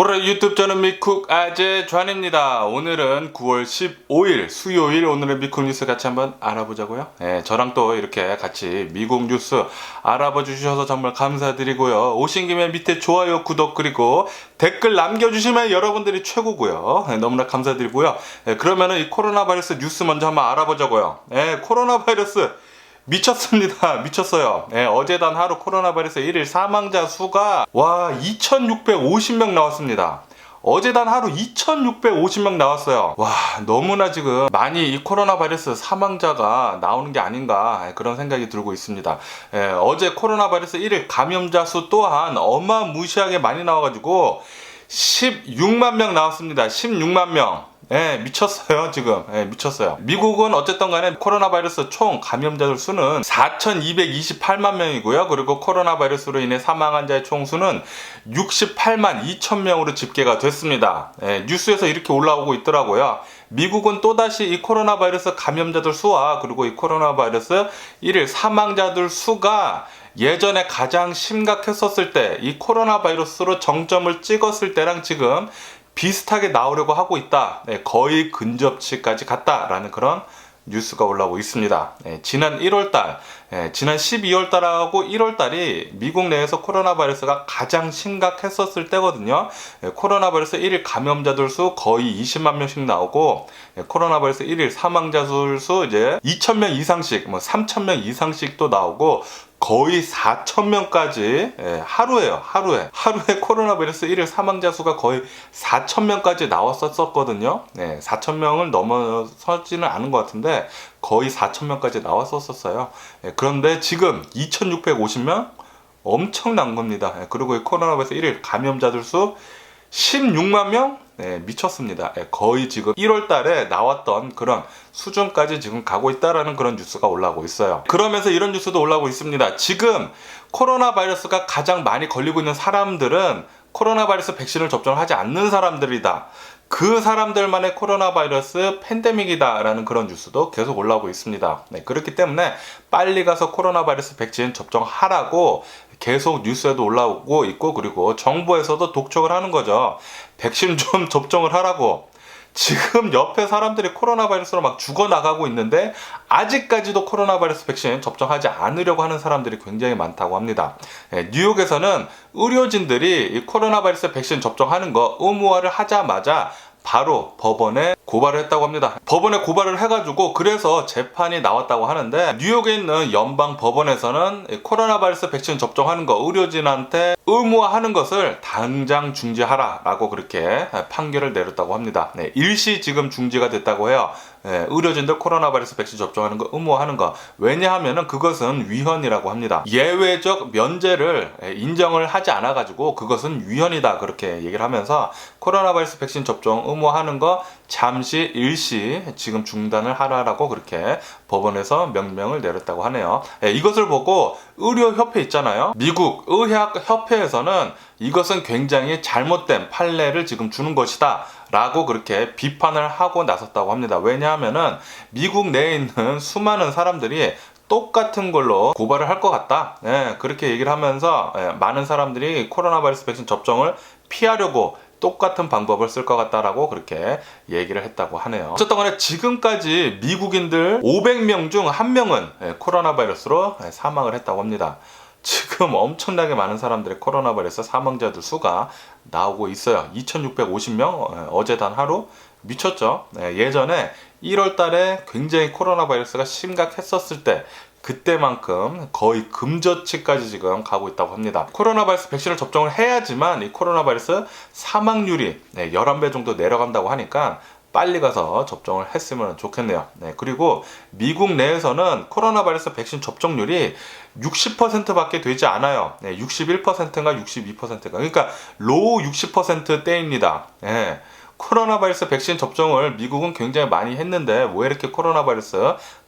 오늘 유튜브 저는 미쿡 아재 좌입니다 오늘은 9월 15일 수요일 오늘의 미쿡 뉴스 같이 한번 알아보자고요. 예, 저랑 또 이렇게 같이 미국 뉴스 알아봐 주셔서 정말 감사드리고요. 오신 김에 밑에 좋아요, 구독 그리고 댓글 남겨주시면 여러분들이 최고고요. 예, 너무나 감사드리고요. 예, 그러면은 이 코로나 바이러스 뉴스 먼저 한번 알아보자고요. 예, 코로나 바이러스 미쳤습니다. 미쳤어요. 네, 어제 단 하루 코로나 바이러스 1일 사망자 수가 와 2,650명 나왔습니다. 어제 단 하루 2,650명 나왔어요. 와, 너무나 지금 많이 이 코로나 바이러스 사망자가 나오는 게 아닌가 그런 생각이 들고 있습니다. 예, 어제 코로나 바이러스 1일 감염자 수 또한 어마무시하게 많이 나와가지고 16만 명 나왔습니다. 16만 명. 예, 미쳤어요, 지금. 예, 미쳤어요. 미국은 어쨌든 간에 코로나 바이러스 총 감염자들 수는 4,228만 명이고요. 그리고 코로나 바이러스로 인해 사망한 자의 총 수는 68만 2천 명으로 집계가 됐습니다. 예, 뉴스에서 이렇게 올라오고 있더라고요. 미국은 또다시 이 코로나 바이러스 감염자들 수와 그리고 이 코로나 바이러스 1일 사망자들 수가 예전에 가장 심각했었을 때 이 코로나 바이러스로 정점을 찍었을 때랑 지금 비슷하게 나오려고 하고 있다. 네, 거의 근접치까지 갔다라는 그런 뉴스가 올라오고 있습니다. 네, 지난 1월달, 네, 지난 12월달하고 1월달이 미국 내에서 코로나 바이러스가 가장 심각했었을 때거든요. 네, 코로나 바이러스 1일 감염자들 수 거의 20만 명씩 나오고 네, 코로나 바이러스 1일 사망자 수 이제 2,000명 이상씩, 뭐 3,000명 이상씩도 나오고 거의 4,000명까지 예, 하루에요. 하루에. 하루에 코로나 바이러스 1일 사망자 수가 거의 4,000명까지 나왔었거든요. 네, 4,000명을 넘어서지는 않은 것 같은데 거의 4,000명까지 나왔었어요. 예, 그런데 지금 2,650명 엄청난 겁니다. 예, 그리고 이 코로나 바이러스 1일 감염자들 수 16만 명? 네, 미쳤습니다. 예, 거의 지금 1월 달에 나왔던 그런 수준까지 지금 가고 있다라는 그런 뉴스가 올라오고 있어요. 그러면서 이런 뉴스도 올라오고 있습니다. 지금 코로나 바이러스가 가장 많이 걸리고 있는 사람들은 코로나 바이러스 백신을 접종하지 않는 사람들이다. 그 사람들만의 코로나 바이러스 팬데믹이다라는 그런 뉴스도 계속 올라오고 있습니다. 네, 그렇기 때문에 빨리 가서 코로나 바이러스 백신 접종하라고 계속 뉴스에도 올라오고 있고 그리고 정부에서도 독촉을 하는 거죠. 백신 좀 접종을 하라고. 지금 옆에 사람들이 코로나 바이러스로 막 죽어나가고 있는데 아직까지도 코로나 바이러스 백신 접종하지 않으려고 하는 사람들이 굉장히 많다고 합니다. 예, 뉴욕에서는 의료진들이 이 코로나 바이러스 백신 접종하는 거 의무화를 하자마자 바로 법원에 고발을 했다고 합니다. 법원에 고발을 해가지고 그래서 재판이 나왔다고 하는데 뉴욕에 있는 연방 법원에서는 코로나 바이러스 백신 접종하는 거 의료진한테 의무화하는 것을 당장 중지하라라고 그렇게 판결을 내렸다고 합니다. 네, 일시 지금 중지가 됐다고 해요. 네, 의료진들 코로나 바이러스 백신 접종하는 거 의무화하는 거 왜냐하면은 그것은 위헌이라고 합니다. 예외적 면제를 인정을 하지 않아 가지고 그것은 위헌이다 그렇게 얘기를 하면서 코로나 바이러스 백신 접종 의무화하는 거 잠시 일시 지금 중단을 하라라고 그렇게 법원에서 명령을 내렸다고 하네요. 예, 이것을 보고 의료협회 있잖아요. 미국 의학협회에서는 이것은 굉장히 잘못된 판례를 지금 주는 것이다. 라고 그렇게 비판을 하고 나섰다고 합니다. 왜냐하면은 미국 내에 있는 수많은 사람들이 똑같은 걸로 고발을 할 것 같다. 예, 그렇게 얘기를 하면서 예, 많은 사람들이 코로나 바이러스 백신 접종을 피하려고 똑같은 방법을 쓸 것 같다라고 그렇게 얘기를 했다고 하네요. 어쨌든 간에 지금까지 미국인들 500명 중 1명은 예, 코로나 바이러스로 예, 사망을 했다고 합니다. 지금 엄청나게 많은 사람들의 코로나 바이러스 사망자들 수가 나오고 있어요. 2,650명 어제 단 하루 미쳤죠. 네, 예전에 1월 달에 굉장히 코로나 바이러스가 심각했었을 때 그때만큼 거의 금저치까지 지금 가고 있다고 합니다. 코로나 바이러스 백신을 접종을 해야지만 이 코로나 바이러스 사망률이 네, 11배 정도 내려간다고 하니까 빨리 가서 접종을 했으면 좋겠네요. 네, 그리고 미국 내에서는 코로나 바이러스 백신 접종률이 60%밖에 되지 않아요. 네, 61%인가 62%인가. 그러니까 로우 60%대입니다. 네. 코로나 바이러스 백신 접종을 미국은 굉장히 많이 했는데 왜 이렇게 코로나 바이러스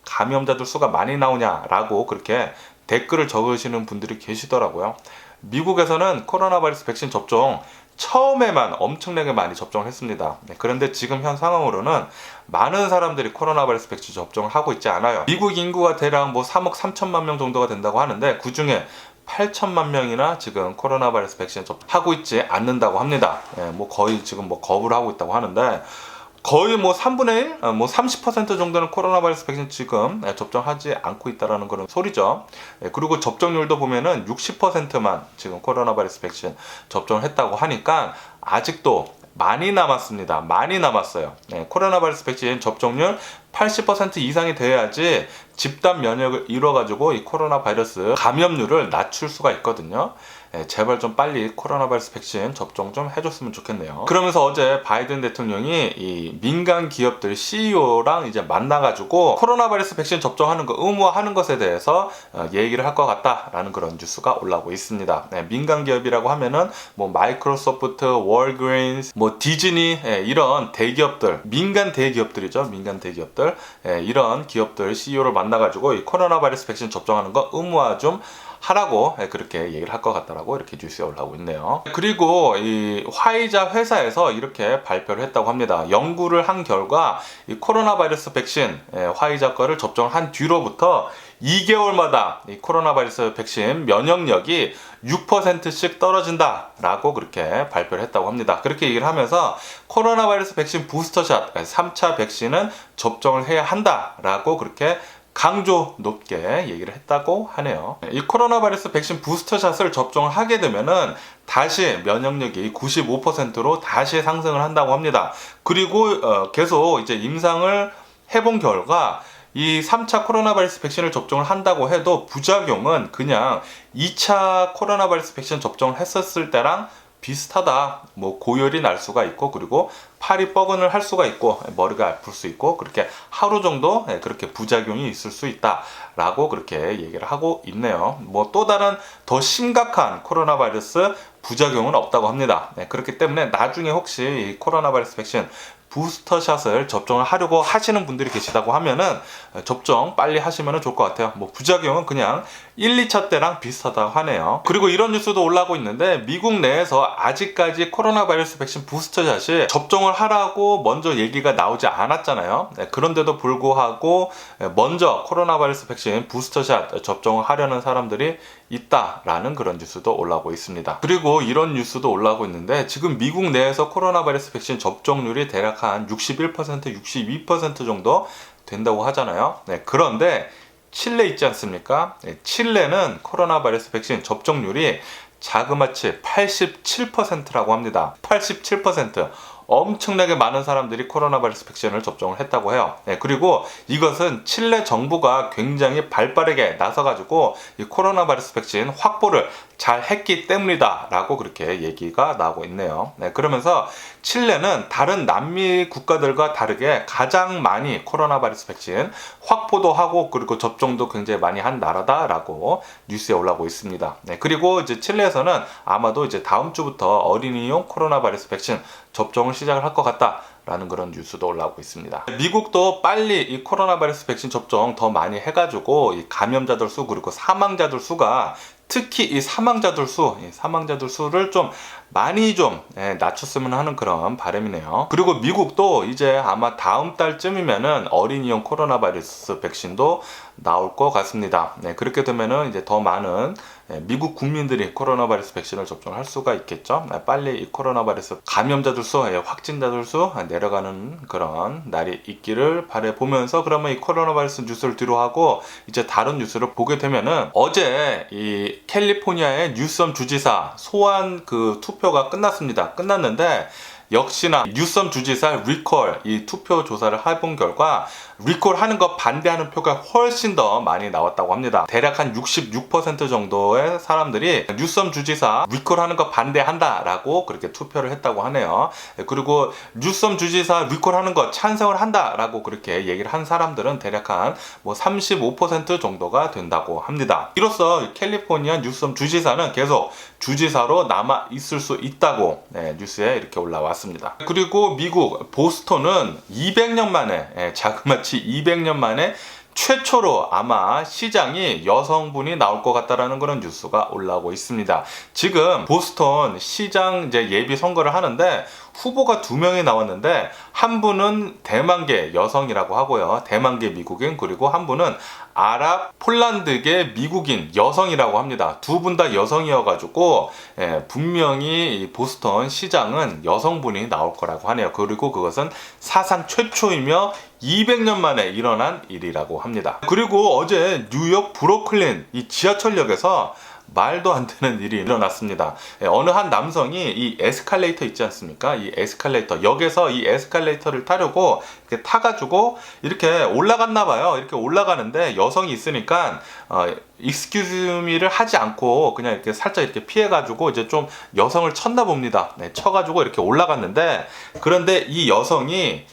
감염자들 수가 많이 나오냐라고 그렇게 댓글을 적으시는 분들이 계시더라고요. 미국에서는 코로나 바이러스 백신 접종 처음에만 엄청나게 많이 접종을 했습니다. 네, 그런데 지금 현 상황으로는 많은 사람들이 코로나 바이러스 백신 접종을 하고 있지 않아요. 미국 인구가 대략 뭐 3억 3천만 명 정도가 된다고 하는데 그 중에 8천만 명이나 지금 코로나 바이러스 백신 접하고 있지 않는다고 합니다. 예, 뭐 거의 지금 뭐 거부를 하고 있다고 하는데 거의 뭐 3분의 1, 어, 뭐30% 정도는 코로나 바이러스 백신 지금 예, 접종하지 않고 있다라는 그런 소리죠. 예, 그리고 접종률도 보면은 60%만 지금 코로나 바이러스 백신 접종을 했다고 하니까 아직도 많이 남았습니다. 많이 남았어요. 예, 코로나 바이러스 백신 접종률 80% 이상이 돼야지 집단 면역을 이뤄가지고 이 코로나 바이러스 감염률을 낮출 수가 있거든요. 예, 제발 좀 빨리 코로나 바이러스 백신 접종 좀 해줬으면 좋겠네요. 그러면서 어제 바이든 대통령이 이 민간 기업들 CEO랑 이제 만나가지고 코로나 바이러스 백신 접종하는 거 의무화하는 것에 대해서 어, 얘기를 할 것 같다라는 그런 뉴스가 올라오고 있습니다. 네, 민간 기업이라고 하면은 뭐 마이크로소프트, 월그레인스, 뭐 디즈니 예, 이런 대기업들, 민간 대기업들이죠. 민간 대기업들 예, 이런 기업들 CEO를 만나가지고 이 코로나 바이러스 백신 접종하는 거 의무화 좀 하라고 예, 그렇게 얘기를 할 것 같다라고 이렇게 뉴스에 올라오고 있네요. 그리고 이 화이자 회사에서 이렇게 발표를 했다고 합니다. 연구를 한 결과 이 코로나 바이러스 백신 예, 화이자 거를 접종한 뒤로부터 2개월마다 이 코로나 바이러스 백신 면역력이 6%씩 떨어진다라고 그렇게 발표를 했다고 합니다. 그렇게 얘기를 하면서 코로나 바이러스 백신 부스터샷 3차 백신은 접종을 해야 한다라고 그렇게 강조 높게 얘기를 했다고 하네요. 이 코로나 바이러스 백신 부스터샷을 접종을 하게 되면은 다시 면역력이 95%로 다시 상승을 한다고 합니다. 그리고 어, 계속 이제 임상을 해본 결과 이 3차 코로나 바이러스 백신을 접종을 한다고 해도 부작용은 그냥 2차 코로나 바이러스 백신 접종을 했었을 때랑 비슷하다. 뭐 고열이 날 수가 있고 그리고 팔이 뻐근을 할 수가 있고 머리가 아플 수 있고 그렇게 하루 정도 예, 그렇게 부작용이 있을 수 있다라고 그렇게 얘기를 하고 있네요. 뭐 또 다른 더 심각한 코로나 바이러스 부작용은 없다고 합니다. 네, 그렇기 때문에 나중에 혹시 이 코로나 바이러스 백신 부스터샷을 접종을 하려고 하시는 분들이 계시다고 하면은 접종 빨리 하시면 좋을 것 같아요. 뭐 부작용은 그냥 1, 2차 때랑 비슷하다고 하네요. 그리고 이런 뉴스도 올라오고 있는데 미국 내에서 아직까지 코로나 바이러스 백신 부스터샷이 접종을 하라고 먼저 얘기가 나오지 않았잖아요. 네, 그런데도 불구하고 먼저 코로나 바이러스 백신 부스터샷 접종을 하려는 사람들이 있다라는 그런 뉴스도 올라오고 있습니다. 그리고 이런 뉴스도 올라오고 있는데 지금 미국 내에서 코로나 바이러스 백신 접종률이 대략 한 61%, 62% 정도 된다고 하잖아요. 네, 그런데 칠레 있지 않습니까? 네, 칠레는 코로나 바이러스 백신 접종률이 자그마치 87%라고 합니다. 87%. 엄청나게 많은 사람들이 코로나 바이러스 백신을 접종을 했다고 해요. 네, 그리고 이것은 칠레 정부가 굉장히 발빠르게 나서가지고 이 코로나 바이러스 백신 확보를 잘 했기 때문이다 라고 그렇게 얘기가 나오고 있네요. 네, 그러면서 칠레는 다른 남미 국가들과 다르게 가장 많이 코로나 바이러스 백신 확보도 하고 그리고 접종도 굉장히 많이 한 나라다라고 뉴스에 올라오고 있습니다. 네, 그리고 이제 칠레에서는 아마도 이제 다음 주부터 어린이용 코로나 바이러스 백신 접종을 시작을 할 것 같다. 라는 그런 뉴스도 올라오고 있습니다. 미국도 빨리 이 코로나 바이러스 백신 접종 더 많이 해가지고 이 감염자들 수 그리고 사망자들 수가 특히 이 사망자들 수, 이 사망자들 수를 좀 많이 좀 예, 낮췄으면 하는 그런 바람이네요. 그리고 미국도 이제 아마 다음 달쯤이면은 어린이용 코로나 바이러스 백신도 나올 것 같습니다. 네, 그렇게 되면은 이제 더 많은 예, 미국 국민들이 코로나 바이러스 백신을 접종할 수가 있겠죠. 네, 빨리 이 코로나 바이러스 감염자들 수, 예, 확진자들 수 내려가는 그런 날이 있기를 바래 보면서 그러면 이 코로나 바이러스 뉴스를 뒤로 하고 이제 다른 뉴스를 보게 되면은 어제 이 캘리포니아의 뉴섬 주지사 소환 그 투표가 끝났습니다. 끝났는데 역시나 뉴섬 주지사 리콜 이 투표 조사를 해본 결과 리콜 하는 거 반대하는 표가 훨씬 더 많이 나왔다고 합니다. 대략 한 66% 정도의 사람들이 뉴섬 주지사 리콜 하는 거 반대한다라고 그렇게 투표를 했다고 하네요. 그리고 뉴섬 주지사 리콜 하는 거 찬성을 한다라고 그렇게 얘기를 한 사람들은 대략 한 뭐 35% 정도가 된다고 합니다. 이로써 캘리포니아 뉴섬 주지사는 계속 주지사로 남아 있을 수 있다고 네, 뉴스에 이렇게 올라왔습니다. 그리고 미국 보스턴은 200년 만에 예, 자그마치 200년 만에 최초로 아마 시장이 여성분이 나올 것 같다라는 그런 뉴스가 올라오고 있습니다. 지금 보스턴 시장 이제 예비 선거를 하는데 후보가 두 명이 나왔는데 한 분은 대만계 여성이라고 하고요. 대만계 미국인 그리고 한 분은 아랍 폴란드계 미국인 여성이라고 합니다. 두 분 다 여성이어가지고 예, 분명히 이 보스턴 시장은 여성분이 나올 거라고 하네요. 그리고 그것은 사상 최초이며 200년 만에 일어난 일이라고 합니다. 그리고 어제 뉴욕 브로클린 이 지하철역에서 말도 안 되는 일이 일어났습니다. 예, 어느 한 남성이 이 에스컬레이터 있지 않습니까? 이 에스컬레이터 역에서 이 에스컬레이터를 타려고 이렇게 타가지고 이렇게 올라갔나 봐요. 이렇게 올라가는데 여성이 있으니까 어, 익스큐즈미를 하지 않고 그냥 이렇게 살짝 이렇게 피해가지고 이제 좀 여성을 쳤나 봅니다. 네, 쳐가지고 이렇게 올라갔는데 그런데 이 여성이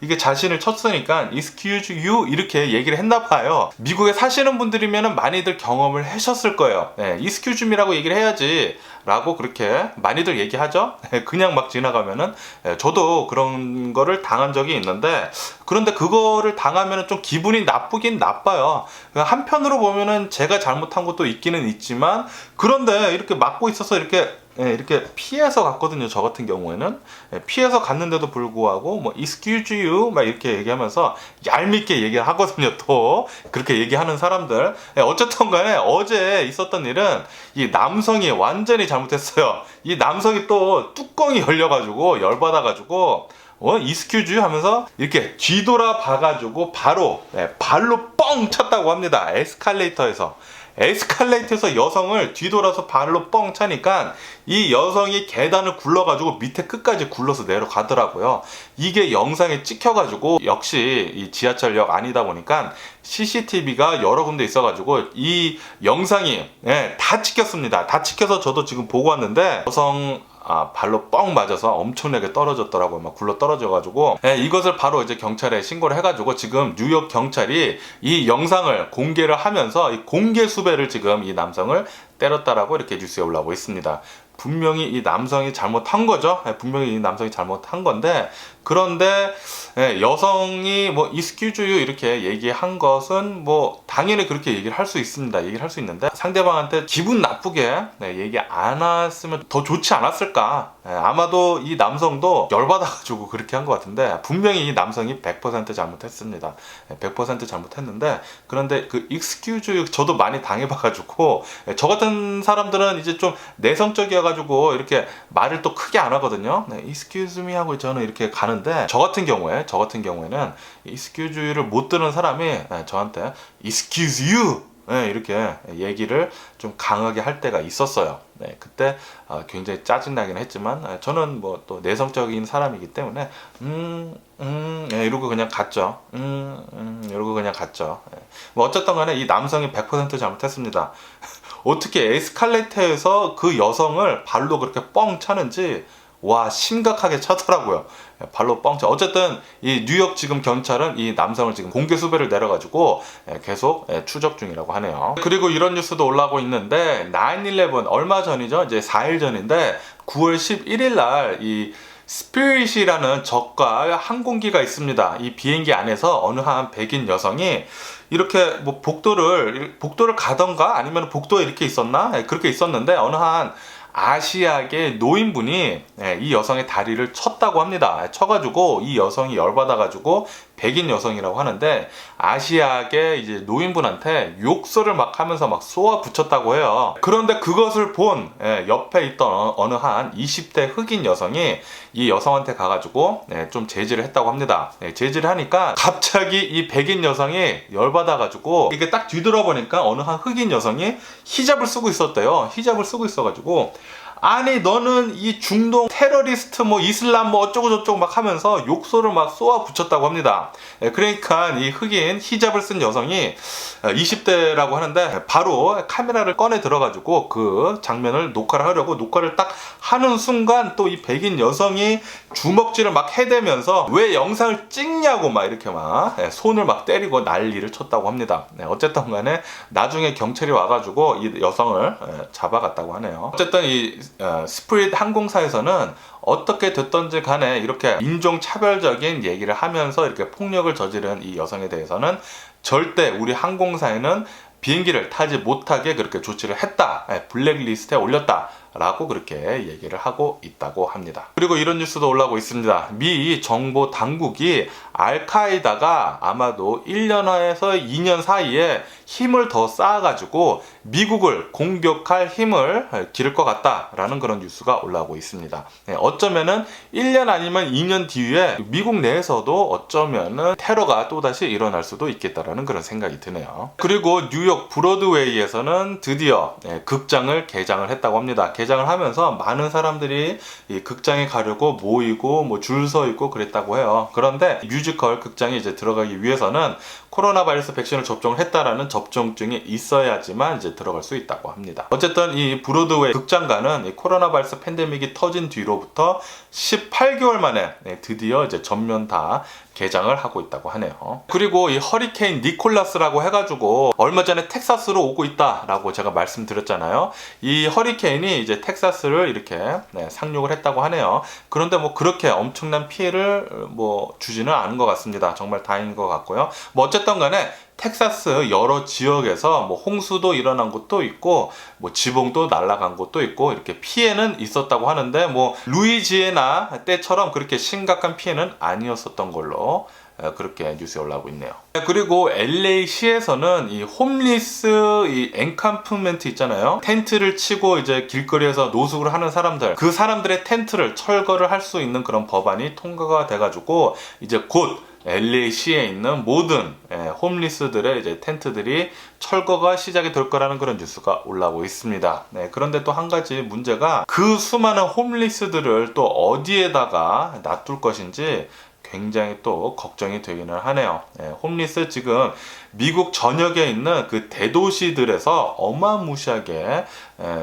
이게 자신을 쳤으니까 excuse you 이렇게 얘기를 했나 봐요. 미국에 사시는 분들이면 많이들 경험을 하셨을 거예요. 네, excuse me라고 얘기를 해야지 라고 그렇게 많이들 얘기하죠. 네, 그냥 막 지나가면은 네, 저도 그런 거를 당한 적이 있는데 그런데 그거를 당하면은 좀 기분이 나쁘긴 나빠요. 그러니까 한편으로 보면은 제가 잘못한 것도 있기는 있지만 그런데 이렇게 막고 있어서 이렇게 예, 이렇게 피해서 갔거든요. 저 같은 경우에는 예, 피해서 갔는데도 불구하고 뭐 excuse you 막 이렇게 얘기하면서 얄밉게 얘기를 하거든요. 또 그렇게 얘기하는 사람들. 예, 어쨌든간에 어제 있었던 일은 이 남성이 완전히 잘못했어요. 이 남성이 또 뚜껑이 열려가지고 열받아가지고 어 이스큐즈 하면서 이렇게 뒤돌아 봐가지고 바로 예, 발로 뻥 쳤다고 합니다. 에스컬레이터에서. 에스컬레이터에서 여성을 뒤돌아서 발로 뻥 차니까 이 여성이 계단을 굴러가지고 밑에 끝까지 굴러서 내려가더라고요. 이게 영상에 찍혀가지고 역시 이 지하철역 아니다 보니까 CCTV가 여러 군데 있어가지고 이 영상이 예, 다 찍혔습니다. 다 찍혀서 저도 지금 보고 왔는데 여성 아, 발로 뻥 맞아서 엄청나게 떨어졌더라고요. 막 굴러 떨어져가지고 예, 이것을 바로 이제 경찰에 신고를 해가지고 지금 뉴욕 경찰이 이 영상을 공개를 하면서 이 공개 수배를 지금 이 남성을 때렸다라고 이렇게 뉴스에 올라오고 있습니다. 분명히 이 남성이 잘못한 거죠. 예, 분명히 이 남성이 잘못한 건데 그런데 예, 여성이 뭐 이스큐즈유 이렇게 얘기한 것은 뭐 당연히 그렇게 얘기를 할 수 있습니다. 얘기를 할 수 있는데 상대방한테 기분 나쁘게 네, 얘기 안 했으면 더 좋지 않았을까. 예, 아마도 이 남성도 열받아가지고 그렇게 한 것 같은데 분명히 이 남성이 100% 잘못했습니다. 예, 100% 잘못했는데 그런데 그 익스큐즈 저도 많이 당해봐가지고 예, 저 같은 사람들은 이제 좀 내성적이어가지고 이렇게 말을 또 크게 안 하거든요. 네, excuse me 하고 저는 이렇게 가는 데 저 같은 경우에 저 같은 경우에는 excuse you를 못 들은 사람이 예, 저한테 excuse you 네, 이렇게 얘기를 좀 강하게 할 때가 있었어요. 네, 그때 어, 굉장히 짜증나긴 했지만 예, 저는 뭐 또 내성적인 사람이기 때문에 음, 음, 예, 이러고 그냥 갔죠. 음, 음, 이러고 그냥 갔죠. 예. 뭐 어쨌든 간에 이 남성이 100% 잘못했습니다. 어떻게 에스컬레이터에서 그 여성을 발로 그렇게 뻥 차는지 와 심각하게 차더라고요. 예, 발로 뻥 차. 어쨌든 이 뉴욕 지금 경찰은 이 남성을 지금 공개 수배를 내려가지고 예, 계속 예, 추적 중이라고 하네요. 그리고 이런 뉴스도 올라오고 있는데 9/11 얼마 전이죠. 이제 4일 전인데 9월 11일 날이 스피릿이라는 저가 항공기가 있습니다. 이 비행기 안에서 어느 한 백인 여성이 이렇게 뭐 복도를 복도를 가던가 아니면 복도에 이렇게 있었나 예, 그렇게 있었는데 어느 한 아시아계 노인분이 예, 이 여성의 다리를 쳤다고 합니다. 쳐가지고 이 여성이 열받아가지고 백인 여성이라고 하는데 아시아계 이제 노인분한테 욕설을 막 하면서 막 쏘아 붙였다고 해요. 그런데 그것을 본 예, 옆에 있던 어느 한 20대 흑인 여성이 이 여성한테 가가지고 예, 좀 제지를 했다고 합니다. 예, 제지를 하니까 갑자기 이 백인 여성이 열받아가지고 이게 딱 뒤돌아보니까 어느 한 흑인 여성이 히잡을 쓰고 있었대요. 히잡을 쓰고 있어가지고 아니 너는 이 중동 테러리스트 뭐 이슬람 뭐 어쩌고 저쩌고 막 하면서 욕설을 막 쏘아 붙였다고 합니다. 예, 그러니까 이 흑인 히잡을 쓴 여성이 20대라고 하는데 바로 카메라를 꺼내 들어가지고 그 장면을 녹화를 하려고 녹화를 딱 하는 순간 또 이 백인 여성이 주먹질을 막 해대면서 왜 영상을 찍냐고 막 이렇게 막 예, 손을 막 때리고 난리를 쳤다고 합니다. 네, 어쨌든 간에 나중에 경찰이 와가지고 이 여성을 예, 잡아갔다고 하네요. 어쨌든 이 어, 스프릿 항공사에서는 어떻게 됐던지 간에 이렇게 인종 차별적인 얘기를 하면서 이렇게 폭력을 저지른 이 여성에 대해서는 절대 우리 항공사에는 비행기를 타지 못하게 그렇게 조치를 했다. 예, 블랙리스트에 올렸다. 라고 그렇게 얘기를 하고 있다고 합니다. 그리고 이런 뉴스도 올라오고 있습니다. 미 정보 당국이 알카에다가 아마도 1년에서 2년 사이에 힘을 더 쌓아가지고 미국을 공격할 힘을 기를 것 같다라는 그런 뉴스가 올라오고 있습니다. 네, 어쩌면은 1년 아니면 2년 뒤에 미국 내에서도 어쩌면은 테러가 또다시 일어날 수도 있겠다라는 그런 생각이 드네요. 그리고 뉴욕 브로드웨이에서는 드디어 네, 극장을 개장을 했다고 합니다. 개장을 하면서 많은 사람들이 이 극장에 가려고 모이고 뭐 줄 서 있고 그랬다고 해요. 그런데 뮤지컬 극장에 이제 들어가기 위해서는 코로나 바이러스 백신을 접종을 했다라는 접종증이 있어야지만 이제 들어갈 수 있다고 합니다. 어쨌든 이 브로드웨이 극장가는 이 코로나 바이러스 팬데믹이 터진 뒤로부터 18개월 만에 네, 드디어 이제 전면 다 개장을 하고 있다고 하네요. 그리고 이 허리케인 니콜라스라고 해가지고 얼마 전에 텍사스로 오고 있다라고 제가 말씀드렸잖아요. 이 허리케인이 이제 텍사스를 이렇게 네, 상륙을 했다고 하네요. 그런데 뭐 그렇게 엄청난 피해를 뭐 주지는 않은 것 같습니다. 정말 다행인 것 같고요. 뭐 어쨌든 간에 텍사스 여러 지역에서 뭐 홍수도 일어난 곳도 있고 뭐 지붕도 날아간 곳도 있고 이렇게 피해는 있었다고 하는데 뭐 루이지애나 때처럼 그렇게 심각한 피해는 아니었었던 걸로 에, 그렇게 뉴스에 올라오고 있네요. 그리고 LA시에서는 이 홈리스 이 엔캄프멘트 있잖아요. 텐트를 치고 이제 길거리에서 노숙을 하는 사람들, 그 사람들의 텐트를 철거를 할 수 있는 그런 법안이 통과가 돼가지고 이제 곧 LA시에 있는 모든 예, 홈리스들의 이제 텐트들이 철거가 시작이 될 거라는 그런 뉴스가 올라오고 있습니다. 네, 그런데 또 한 가지 문제가 그 수많은 홈리스들을 또 어디에다가 놔둘 것인지 굉장히 또 걱정이 되기는 하네요. 예, 홈리스 지금 미국 전역에 있는 그 대도시들에서 어마무시하게 예,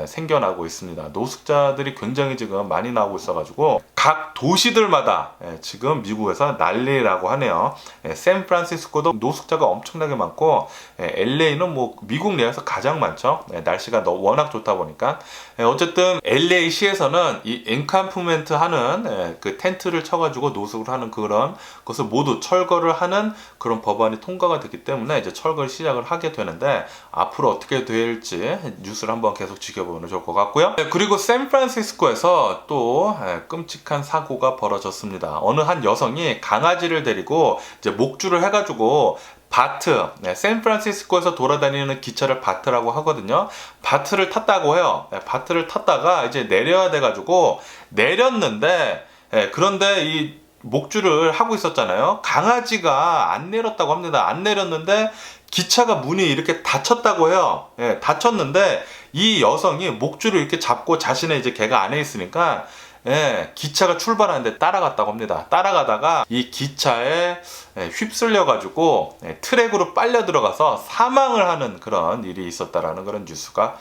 생겨나고 있습니다. 노숙자들이 굉장히 지금 많이 나오고 있어가지고 각 도시들마다 예, 지금 미국에서 난리라고 하네요. 예, 샌프란시스코도 노숙자가 엄청나게 많고 예, LA는 뭐 미국 내에서 가장 많죠. 예, 날씨가 너- 워낙 좋다 보니까 예, 어쨌든 LA 시에서는 이 엔캄프멘트 하는 예, 그 텐트를 쳐가지고 노숙을 하는 그런 것을 모두 철거를 하는 그런 법안이 통과가 됐기 때문에 이제 철거를 시작을 하게 되는데 앞으로 어떻게 될지 뉴스를 한번 계속 지켜보면 좋을 것 같고요. 네, 그리고 샌프란시스코에서 또 예, 끔찍한 사고가 벌어졌습니다. 어느 한 여성이 강아지를 데리고 이제 목줄을 해가지고 바트, 네, 샌프란시스코에서 돌아다니는 기차를 바트라고 하거든요. 바트를 탔다고 해요. 네, 바트를 탔다가 이제 내려야 돼가지고 내렸는데, 예, 그런데 이 목줄을 하고 있었잖아요. 강아지가 안 내렸다고 합니다. 안 내렸는데 기차가 문이 이렇게 닫혔다고 해요. 예, 닫혔는데 이 여성이 목줄을 이렇게 잡고 자신의 이제 개가 안에 있으니까 예, 기차가 출발하는데 따라갔다고 합니다. 따라가다가 이 기차에 예, 휩쓸려 가지고 예, 트랙으로 빨려 들어가서 사망을 하는 그런 일이 있었다라는 그런 뉴스가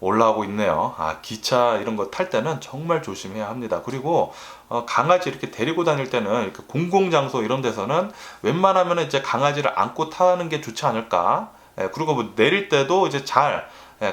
올라오고 있네요. 아, 기차 이런 거 탈 때는 정말 조심해야 합니다. 그리고 어, 강아지 이렇게 데리고 다닐 때는 이렇게 공공장소 이런 데서는 웬만하면 이제 강아지를 안고 타는 게 좋지 않을까. 예, 그리고 뭐 내릴 때도 이제 잘 예,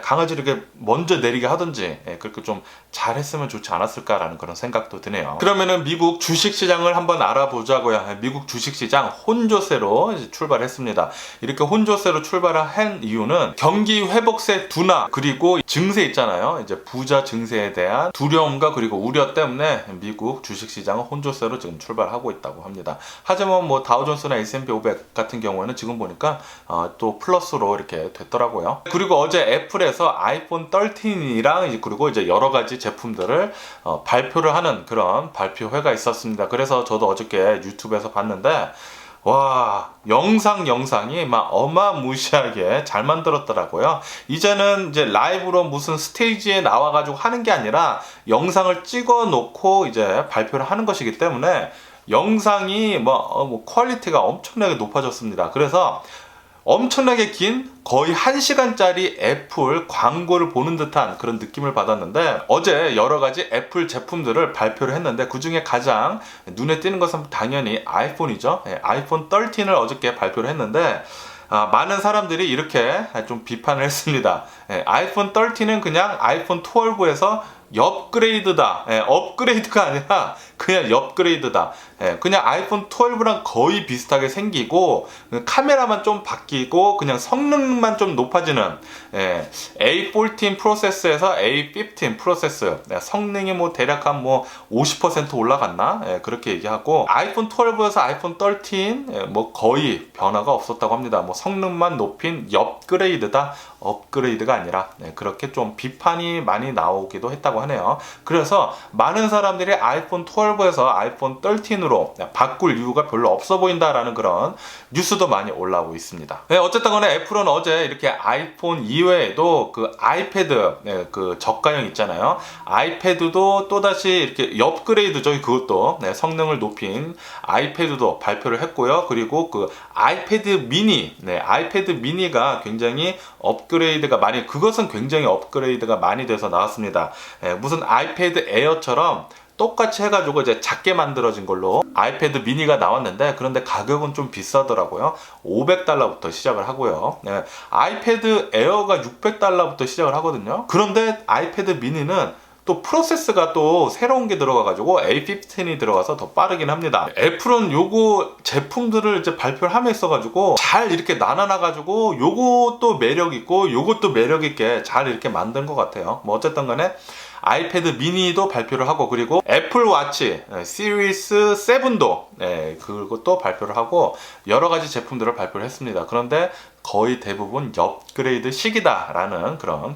강아지를 이렇게 먼저 내리게 하든지 예, 그렇게 좀 잘했으면 좋지 않았을까라는 그런 생각도 드네요. 그러면은 미국 주식시장을 한번 알아보자고요. 예, 미국 주식시장 혼조세로 출발했습니다. 이렇게 혼조세로 출발한 이유는 경기 회복세 둔화 그리고 증세 있잖아요. 이제 부자 증세에 대한 두려움과 그리고 우려 때문에 미국 주식시장은 혼조세로 지금 출발하고 있다고 합니다. 하지만 뭐 다우존스나 S&P 500 같은 경우에는 지금 보니까 어, 또 플러스로 이렇게 됐더라고요. 그리고 어제 애플 에서 아이폰 13이랑 이제 그리고 이제 여러 가지 제품들을 어, 발표를 하는 그런 발표회가 있었습니다. 그래서 저도 어저께 유튜브에서 봤는데 와 영상 영상이 막 어마무시하게 잘 만들었더라고요. 이제는 이제 라이브로 무슨 스테이지에 나와가지고 하는 게 아니라 영상을 찍어 놓고 이제 발표를 하는 것이기 때문에 영상이 뭐, 어, 뭐 퀄리티가 엄청나게 높아졌습니다. 그래서 엄청나게 긴 거의 1시간짜리 애플 광고를 보는 듯한 그런 느낌을 받았는데 어제 여러 가지 애플 제품들을 발표를 했는데 그 중에 가장 눈에 띄는 것은 당연히 아이폰이죠. 예, 아이폰 13을 어저께 발표를 했는데 아, 많은 사람들이 이렇게 좀 비판을 했습니다. 예, 아이폰 13은 그냥 아이폰 12에서 업그레이드다. 예, 업그레이드가 아니라 그냥 업그레이드다. 예, 그냥 아이폰 12랑 거의 비슷하게 생기고 그 카메라만 좀 바뀌고 그냥 성능만 좀 높아지는 예, A14 프로세스에서 A15 프로세스 예, 성능이 뭐 대략 한 뭐 50% 올라갔나 예, 그렇게 얘기하고 아이폰 12에서 아이폰 13 예, 뭐 거의 변화가 없었다고 합니다. 뭐 성능만 높인 업그레이드다 업그레이드가 아니라 예, 그렇게 좀 비판이 많이 나오기도 했다고 하네요. 그래서 많은 사람들이 아이폰 12에서 아이폰 13으로 바꿀 이유가 별로 없어 보인다라는 그런 뉴스도 많이 올라오고 있습니다. 네, 어쨌든 간에 애플은 어제 이렇게 아이폰 이외에도 그 아이패드 네, 그 저가형 있잖아요. 아이패드도 또다시 이렇게 업그레이드죠. 그것도 네, 성능을 높인 아이패드도 발표를 했고요. 그리고 그 아이패드 미니, 네, 아이패드 미니가 굉장히 업그레이드가 많이 그것은 굉장히 업그레이드가 많이 돼서 나왔습니다. 예, 무슨 아이패드 에어처럼 똑같이 해가지고 이제 작게 만들어진 걸로 아이패드 미니가 나왔는데 그런데 가격은 좀 비싸더라고요. 500달러부터 시작을 하고요. 예, 아이패드 에어가 600달러부터 시작을 하거든요. 그런데 아이패드 미니는 또 프로세스가 또 새로운 게 들어가가지고 A15이 들어가서 더 빠르긴 합니다. 애플은 요거 제품들을 이제 발표를 함에 있어가지고 잘 이렇게 나눠놔가지고 요것도 매력 있고 요것도 매력 있게 잘 이렇게 만든 것 같아요. 뭐 어쨌든 간에 아이패드 미니도 발표를 하고 그리고 애플 와치 네, 시리스 7도 네, 그것도 발표를 하고 여러 가지 제품들을 발표를 했습니다. 그런데 거의 대부분 업그레이드 시기다라는 그런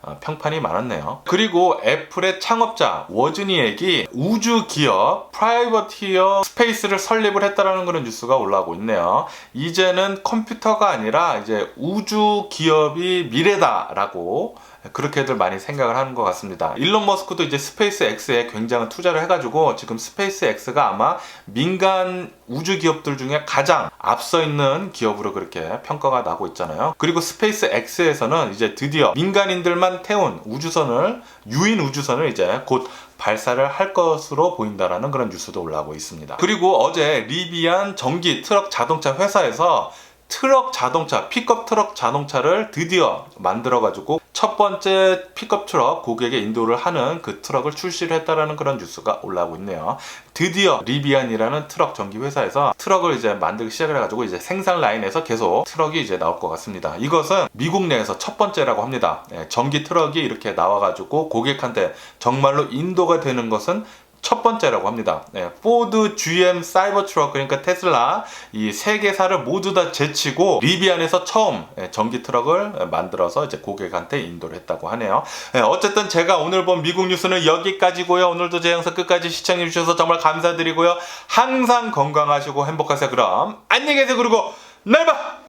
어, 평판이 많았네요. 그리고 애플의 창업자 워즈니액이 우주 기업 프라이버티어 스페이스를 설립을 했다라는 그런 뉴스가 올라오고 있네요. 이제는 컴퓨터가 아니라 이제 우주 기업이 미래다라고 그렇게들 많이 생각을 하는 것 같습니다. 일론 머스크도 이제 스페이스 X에 굉장한 투자를 해가지고 지금 스페이스 X가 아마 민간 우주 기업들 중에 가장 앞서 있는 기업으로 그렇게 평가가 나고 있잖아요. 그리고 스페이스 X에서는 이제 드디어 민간인들만 태운 우주선을 유인 우주선을 이제 곧 발사를 할 것으로 보인다라는 그런 뉴스도 올라오고 있습니다. 그리고 어제 리비안 전기 트럭 자동차 회사에서 트럭 자동차, 픽업 트럭 자동차를 드디어 만들어가지고 첫 번째 픽업 트럭 고객에 인도를 하는 그 트럭을 출시를 했다라는 그런 뉴스가 올라오고 있네요. 드디어 리비안이라는 트럭 전기 회사에서 트럭을 이제 만들기 시작을 해가지고 이제 생산 라인에서 계속 트럭이 이제 나올 것 같습니다. 이것은 미국 내에서 첫 번째라고 합니다. 예, 전기 트럭이 이렇게 나와가지고 고객한테 정말로 인도가 되는 것은 첫 번째라고 합니다. 네, 포드, GM, 사이버트럭 그러니까 테슬라 이 세 개사를 모두 다 제치고 리비안에서 처음 예, 전기 트럭을 만들어서 이제 고객한테 인도를 했다고 하네요. 예, 어쨌든 제가 오늘 본 미국 뉴스는 여기까지고요. 오늘도 제 영상 끝까지 시청해 주셔서 정말 감사드리고요. 항상 건강하시고 행복하세요. 그럼 안녕히 계세요. 그리고 날 봐.